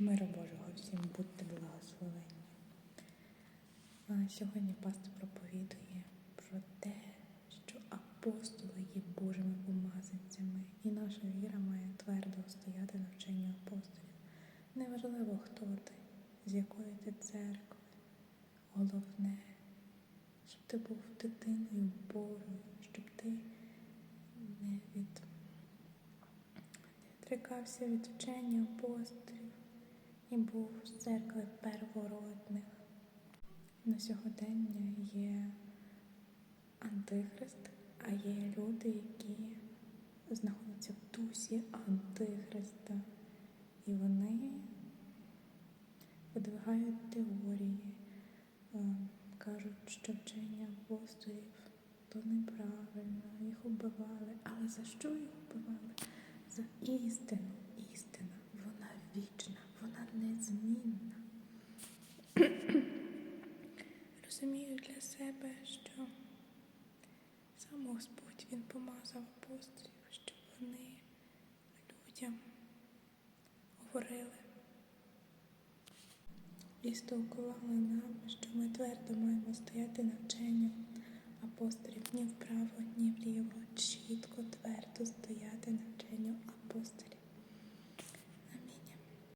Мира Божого всім будьте благословенні. Сьогодні пастор проповідує про те, що апостоли є Божими помазанцями, і наша віра має твердо стояти на вченню апостолів. Неважливо, хто ти, з якої ти церкви. Головне, щоб ти був дитиною Божою, щоб ти не від від вчення апостолів і був з церкви первородних. На сьогодення є антихрист, а є люди, які знаходяться в дусі антихриста. І вони видвигають теорії, е, кажуть, що вчення апостолів то неправильно, їх убивали. Але за що їх убивали? За істину. Розумію для себе, що сам Господь Він помазав апостолів, щоб вони людям говорили. І столкували нам, що ми твердо маємо стояти на вченню апостолів ні вправо, ні вліво, чітко,